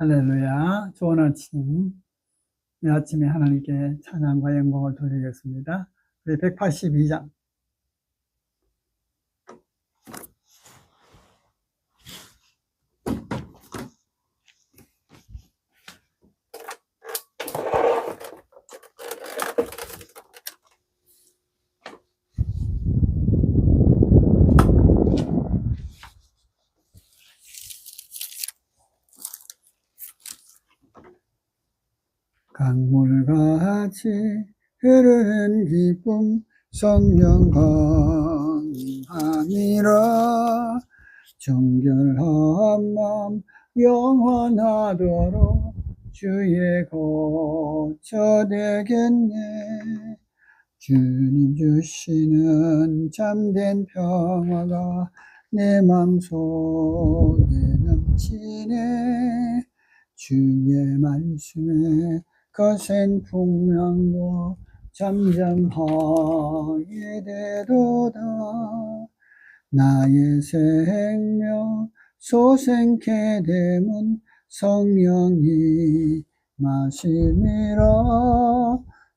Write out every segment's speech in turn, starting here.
할렐루야. 좋은 아침. 이 아침에 하나님께 찬양과 영광을 돌리겠습니다. 우리 182장. 강물 같이 흐르는 기쁨 성령 강림함이라. 정결한 마음 영원하도록 주의 거처 되겠네. 주님 주시는 참된 평화가 내 맘속에 넘치네. 주의 말씀에 거센 풍랑도 잠잠하게 되도다. 나의 생명 소생케 되면 성령이 마심이라.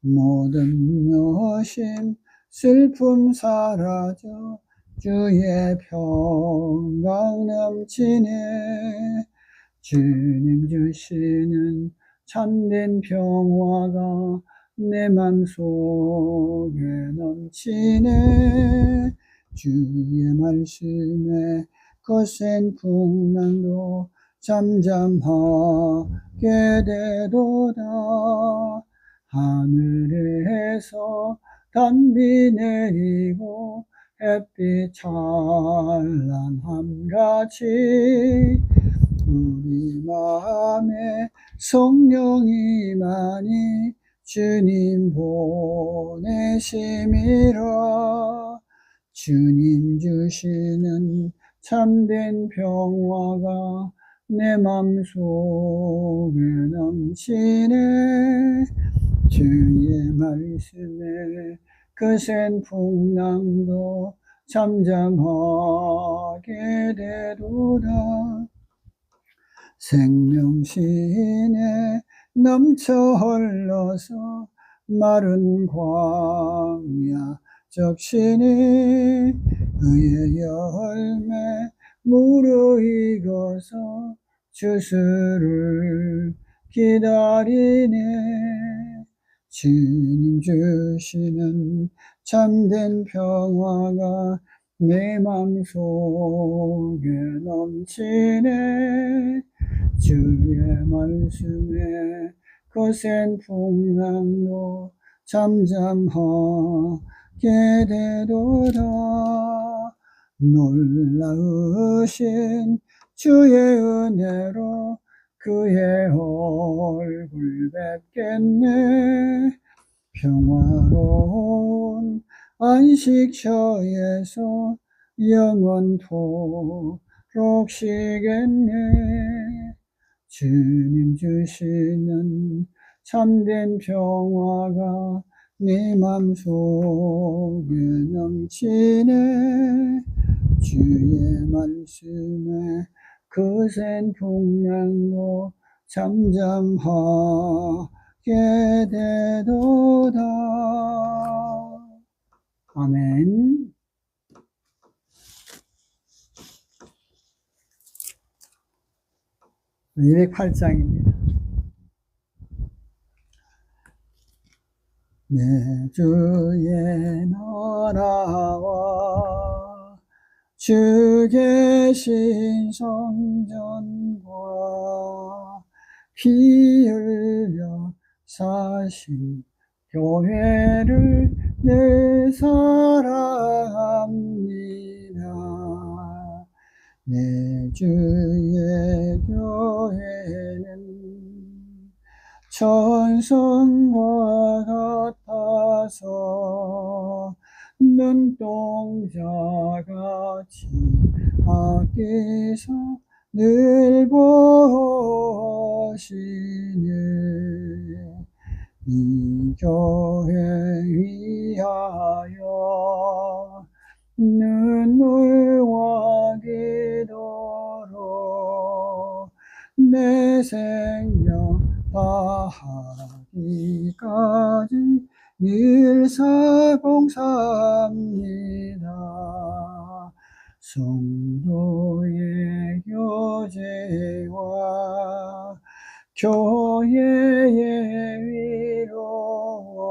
모든 여심 슬픔 사라져 주의 평강 넘치네 주님 주시는 참된 평화가 내 맘 속에 넘치네. 주의 말씀에 거센 풍랑도 잠잠하게 되도다. 하늘에서 단비 내리고 햇빛 찬란함같이 우리 마음에 성령이 많이 주님 보내심이라. 주님 주시는 참된 평화가 내 맘속에 넘치네. 주의 말씀에 거센 풍랑도 잠잠하게 되도다 생명신에 넘쳐 흘러서 마른 광야 적신이 의의 열매 무르익어서 주수를 기다리네. 주님 주시는 참된 평화가 내 맘속에 넘치네 주의 말씀에 거센 풍랑도 잠잠하게 되도다. 놀라우신 주의 은혜로 그의 얼굴 뵙겠네. 평화로운 안식처에서 영원토 록 쉬겠네. 주님 주시는 참된 평화가 내 맘속에 넘치네. 주의 말씀에 거센 풍랑도 잠잠하게 되도다. 아멘 (208장입니다) 내 주의 나라와 주 계신 성전과 피 흘려 사신 교회를 늘 사랑합니다. 내 주의 교회는 천성과 같아서 눈동자같이 아끼사 늘 보시네. 이 교회 위하여 일사봉사합니다. 성도의 교제와 교회의 위로와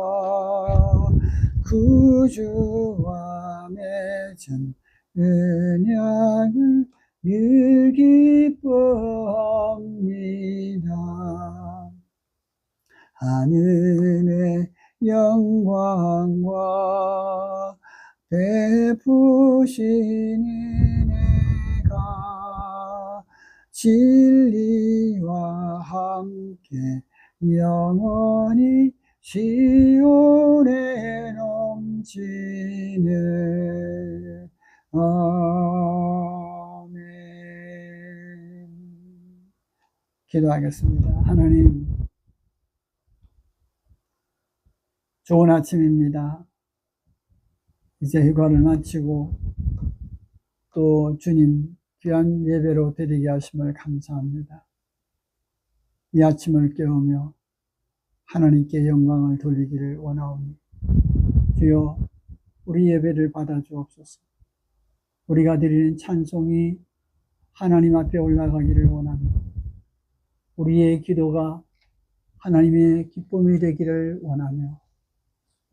구주와 맺은 은약을 늘 기뻐합니다. 하늘의 영광과 베푸신 은혜가 진리와 함께 영원히 시온에 넘치네. 아멘. 기도하겠습니다. 하나님, 좋은 아침입니다. 이제 휴가를 마치고 또 주님 귀한 예배로 드리게 하심을 감사합니다. 이 아침을 깨우며 하나님께 영광을 돌리기를 원하오니 주여 우리 예배를 받아 주옵소서. 우리가 드리는 찬송이 하나님 앞에 올라가기를 원합니다. 우리의 기도가 하나님의 기쁨이 되기를 원하며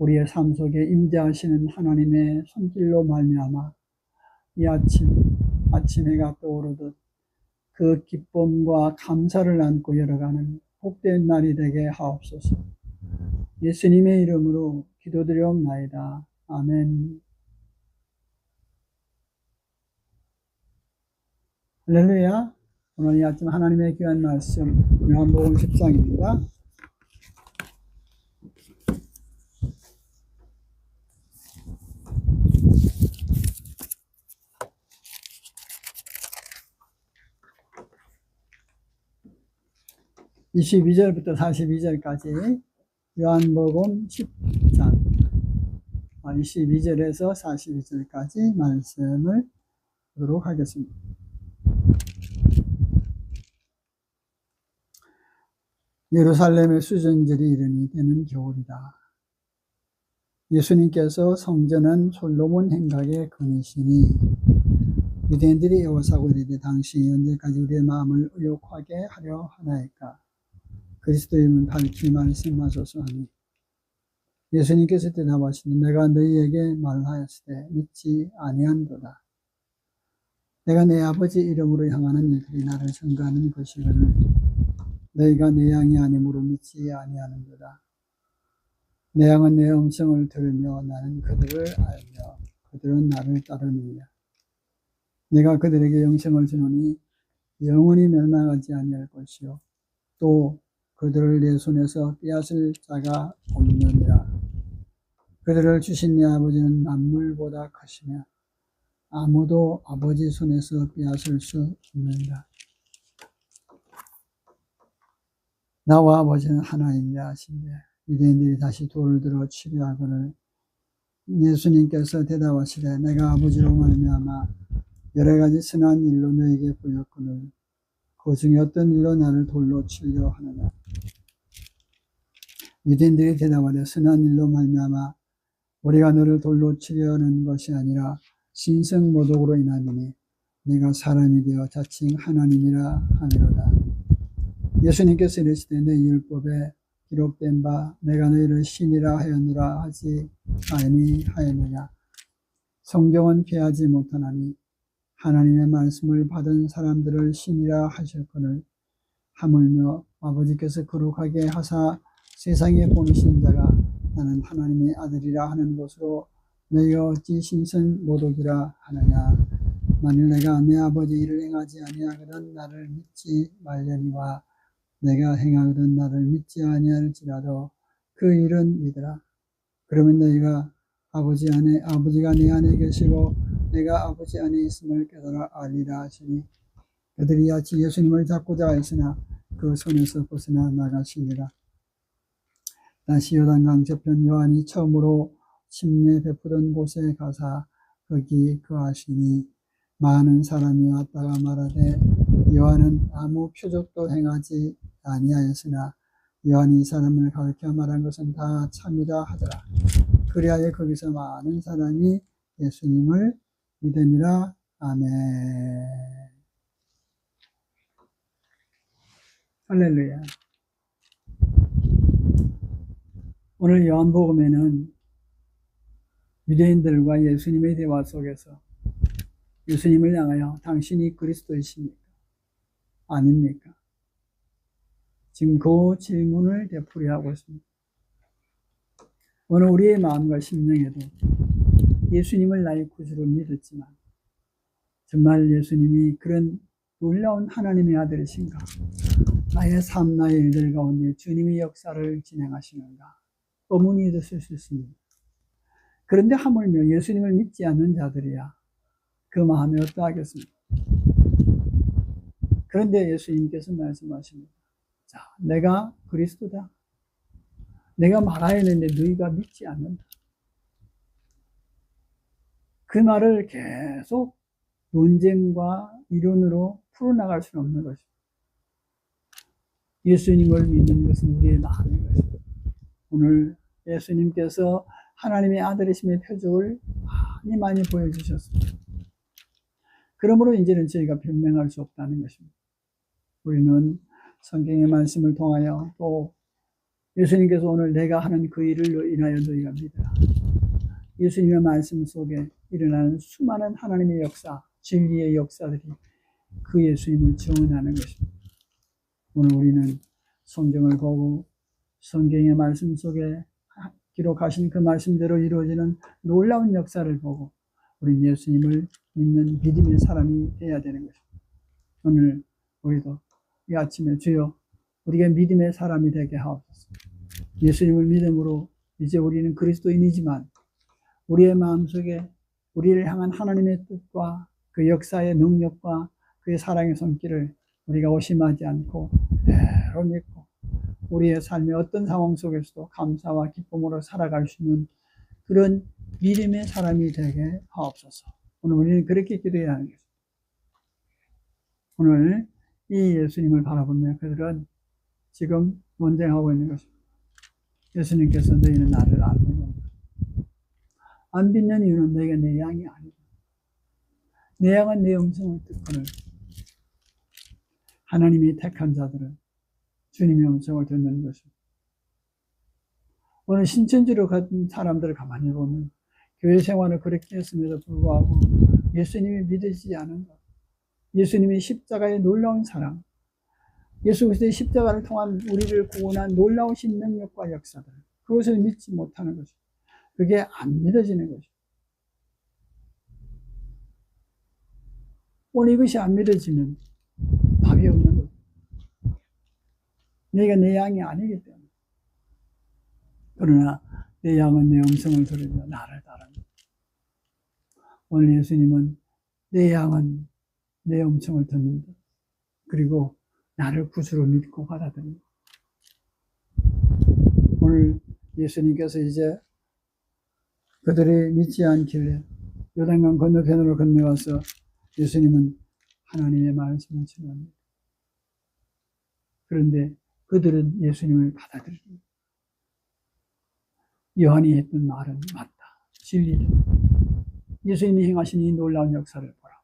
우리의 삶 속에 임재하시는 하나님의 손길로 말미암아 이 아침 아침 해가 떠오르듯 그 기쁨과 감사를 안고 열어가는 복된 날이 되게 하옵소서. 예수님의 이름으로 기도드리옵나이다. 아멘. 할렐루야. 오늘 이 아침 하나님의 귀한 말씀 요한복음 10장입니다. (22절부터) (42절까지) 요한복음 10장 22절에서 42절까지 말씀을 보도록 하겠습니다. 예루살렘의 수전절이 이르니 때는 겨울이다. 예수님께서 성전은 솔로몬 행각의 근이시니 유대인들이 애워싸고 이르되 당시 언제까지 우리의 마음을 의욕하게 하려 하나이까 그리스도임은 밝히 말씀하소서 하니 예수님께서 대답하시니 내가 너희에게 말하였으되 믿지 아니한도다. 내가 내 아버지 이름으로 향하는 일들이 나를 증거하는 것이거늘 너희가 내 양이 아니므로 믿지 아니하는도다. 내 양은 내 음성을 들으며 나는 그들을 알며 그들은 나를 따르느니라. 내가 그들에게 영생을 주노니 영원히 멸망하지 아니할 것이요 또 그들을 내 손에서 빼앗을 자가 없느니라. 그들을 주신 내 아버지는 만물보다 크시며 아무도 아버지 손에서 빼앗을 수 없느니라. 나와 아버지는 하나이라 하신대 유대인들이 다시 돌을 들어 치료하거늘 예수님께서 대답하시되 내가 아버지로 말미암아 여러 가지 선한 일로 너에게 보였거늘 그 중에 어떤 일로 나를 돌로 치려 하느냐 유대인들이 대답하되 선한 일로 말미암아 우리가 너를 돌로 치려는 것이 아니라 신성 모독으로 인함이니 내가 사람이 되어 자칭 하나님이라 하미로다. 예수님께서 이르시되 내 율법에 기록된 바 내가 너희를 신이라 하였느라 하지 아니하였느냐 성경은 피하지 못하나니 하나님의 말씀을 받은 사람들을 신이라 하셨거늘 하물며 아버지께서 거룩하게 하사 세상에 보내신 자가 나는 하나님의 아들이라 하는 것으로 너희가 어찌 신선 모독이라 하느냐 만일 내가 내 아버지 일을 행하지 아니하거든 나를 믿지 말려니와 내가 행하거든 나를 믿지 아니할지라도 그 일은 믿으라. 그러면 너희가 아버지 안에 아버지가 내 안에 계시고 내가 아버지 안에 있음을 깨달아 알리라 하시니 그들이 아치 예수님을 잡고자 했으나 그 손에서 벗어나 나가시니라. 다시 요단강 저편 요한이 처음으로 침례 베푸던 곳에 가사 거기 그하시니 많은 사람이 왔다가 말하되 요한은 아무 표적도 행하지 아니하였으나 요한이 이 사람을 가르쳐 말한 것은 다 참이라 하더라. 그리하여 거기서 많은 사람이 예수님을 믿으니라. 아멘. 할렐루야. 오늘 요한복음에는 유대인들과 예수님의 대화 속에서 예수님을 향하여 당신이 그리스도이십니까? 아닙니까? 지금 그 질문을 되풀이하고 있습니다. 오늘 우리의 마음과 심령에도 예수님을 나의 구주로 믿었지만 정말 예수님이 그런 놀라운 하나님의 아들이신가? 나의 삶, 나의 일들 가운데 주님의 역사를 진행하시는가? 의문이 있을 수 있습니다. 그런데 하물며 예수님을 믿지 않는 자들이야 그 마음이 어떠하겠습니까? 그런데 예수님께서 말씀하십니다. 자, 내가 그리스도다. 내가 말하야 하는데 너희가 믿지 않는다. 그 말을 계속 논쟁과 이론으로 풀어나갈 수는 없는 것입니다. 예수님을 믿는 것은 우리의 마음인 것입니다. 오늘 예수님께서 하나님의 아들이심의 표적을 많이 많이 보여주셨습니다. 그러므로 이제는 저희가 변명할 수 없다는 것입니다. 우리는 성경의 말씀을 통하여 또 예수님께서 오늘 내가 하는 그 일을 인하여 너희가 믿으라. 예수님의 말씀 속에 일어나는 수많은 하나님의 역사, 진리의 역사들이 그 예수님을 증언하는 것입니다. 오늘 우리는 성경을 보고 성경의 말씀 속에 기록하신 그 말씀대로 이루어지는 놀라운 역사를 보고 우리 예수님을 믿는 믿음의 사람이 되어야 되는 것입니다. 오늘 우리도 이 아침에 주여 우리가 믿음의 사람이 되게 하옵소서. 예수님을 믿음으로 이제 우리는 그리스도인이지만 우리의 마음속에 우리를 향한 하나님의 뜻과 그 역사의 능력과 그의 사랑의 손길을 우리가 오심하지 않고 그대로 믿고 우리의 삶의 어떤 상황 속에서도 감사와 기쁨으로 살아갈 수 있는 그런 믿음의 사람이 되게 하옵소서. 오늘 우리는 그렇게 기도해야 하는 것입니다. 오늘 이 예수님을 바라보며 그들은 지금 논쟁하고 있는 것입니다. 예수님께서 너희는 나를 안. 안 믿는 이유는 너희가 내 양이 아니다. 내 양은 내 음성을 듣거늘 하나님이 택한 자들은 주님의 음성을 듣는 것입니다. 오늘 신천지로 간 사람들을 가만히 보면 교회 생활을 그렇게 했음에도 불구하고 예수님이 믿어지지 않은 것. 예수님의 십자가의 놀라운 사랑, 예수 그리스도의 십자가를 통한 우리를 구원한 놀라우신 능력과 역사들, 그것을 믿지 못하는 것이 그게 안 믿어지는 것이 오늘 이것이 안 믿어지면 답이 없는 거죠. 내가 내 양이 아니기 때문에. 그러나 내 양은 내 음성을 들으며 나를 따릅니다. 오늘 예수님은 내 양은 내 음성을 듣는다. 그리고 나를 구주로 믿고 받아들입니다. 오늘 예수님께서 이제 그들이 믿지 않길래 요단강 건너편으로 건너와서 예수님은 하나님의 말씀을 전합니다. 그런데 그들은 예수님을 받아들입니다. 요한이 했던 말은 맞다. 진리다. 예수님이 행하신 이 놀라운 역사를 보라.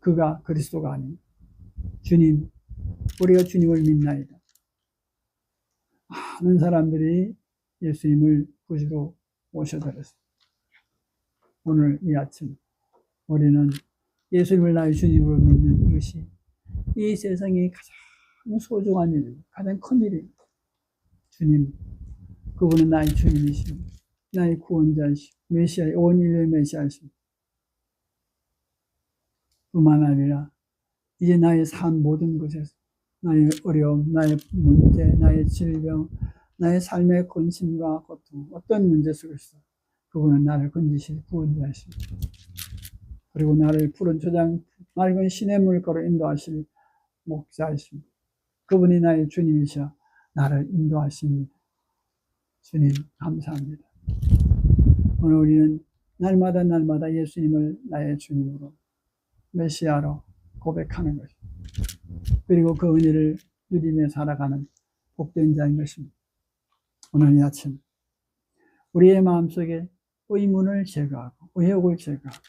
그가 그리스도가 아닌 주님, 우리가 주님을 믿나이다. 많은 사람들이 예수님을 구주로 모셔드렸습니다. 오늘 이 아침 우리는 예수님을 나의 주님으로 믿는 이것이 이 세상에 가장 소중한 일, 가장 큰 일입니다. 주님, 그분은 나의 주님이시고 나의 구원자이시고 메시아, 원인의 메시아이시고 뿐만 아니라 이제 나의 삶 모든 것에서 나의 어려움, 나의 문제, 나의 질병, 나의 삶의 근심과 고통, 어떤 문제 속에서 그분은 나를 건지실 구원자이십니다. 그리고 나를 푸른 초장, 맑은 신의 물가로 인도하실 목자이십니다. 그분이 나의 주님이셔 나를 인도하십니다. 주님, 감사합니다. 오늘 우리는 날마다 날마다 예수님을 나의 주님으로, 메시아로 고백하는 것입니다. 그리고 그 은혜를 누리며 살아가는 복된 자인 것입니다. 오늘 이 아침 우리의 마음속에 의문을 제거하고 의혹을 제거하고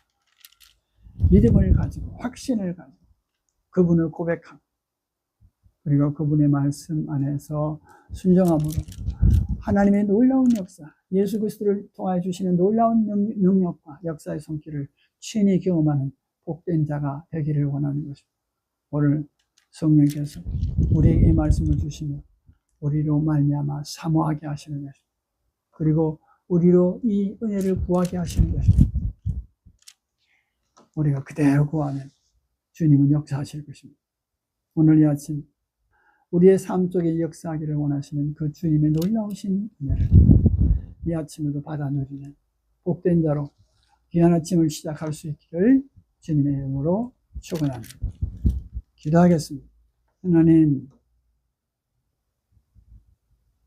믿음을 가지고 확신을 가지고 그분을 고백하고 그리고 그분의 말씀 안에서 순정함으로 하나님의 놀라운 역사, 예수 그리스도를 통하여 주시는 놀라운 능- 능력과 역사의 손길을 친히 경험하는 복된 자가 되기를 원하는 것입니다. 오늘 성령께서 우리에게 이 말씀을 주시며 우리로 말미암아 사모하게 하시는 것입니다. 그리고 우리로 이 은혜를 구하게 하시는 것입니다. 우리가 그대로 구하면 주님은 역사하실 것입니다. 오늘 이 아침 우리의 삶 속에 역사하기를 원하시는 그 주님의 놀라우신 은혜를 이 아침에도 받아 누리는 복된 자로 귀한 아침을 시작할 수 있기를 주님의 이름으로 축원합니다. 기도하겠습니다. 하나님,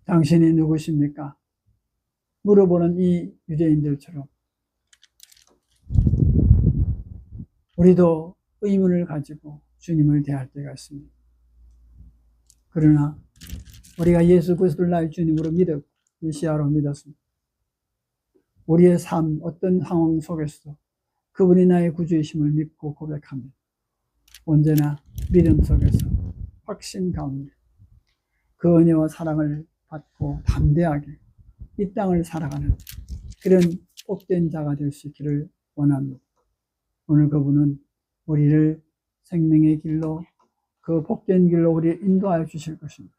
당신이 누구십니까? 물어보는 이 유대인들처럼 우리도 의문을 가지고 주님을 대할 때가 있습니다. 그러나 우리가 예수 그리스도를 나의 주님으로 믿었고 메시아로 믿었습니다. 우리의 삶 어떤 상황 속에서도 그분이 나의 구주이심을 믿고 고백합니다. 언제나 믿음 속에서 확신 가운데 그 은혜와 사랑을 받고 담대하게 이 땅을 살아가는 그런 복된 자가 될 수 있기를 원합니다. 오늘 그분은 우리를 생명의 길로 그 복된 길로 우리 인도하여 주실 것입니다.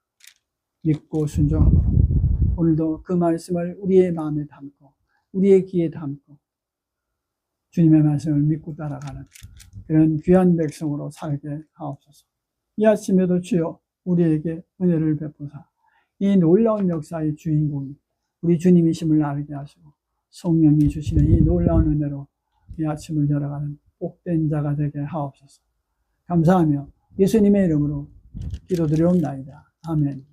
믿고 순종하고 오늘도 그 말씀을 우리의 마음에 담고 우리의 귀에 담고 주님의 말씀을 믿고 따라가는 그런 귀한 백성으로 살게 하옵소서. 이 아침에도 주여 우리에게 은혜를 베푸사 이 놀라운 역사의 주인공이 우리 주님이심을 알게 하시고 성령이 주시는 이 놀라운 은혜로 이 아침을 열어가는 복된 자가 되게 하옵소서. 감사하며 예수님의 이름으로 기도드리옵나이다. 아멘.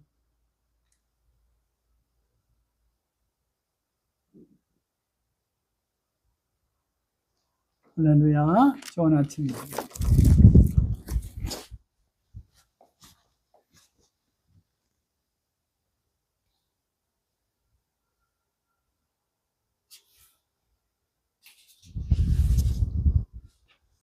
할렐루야. 좋은 아침입니다.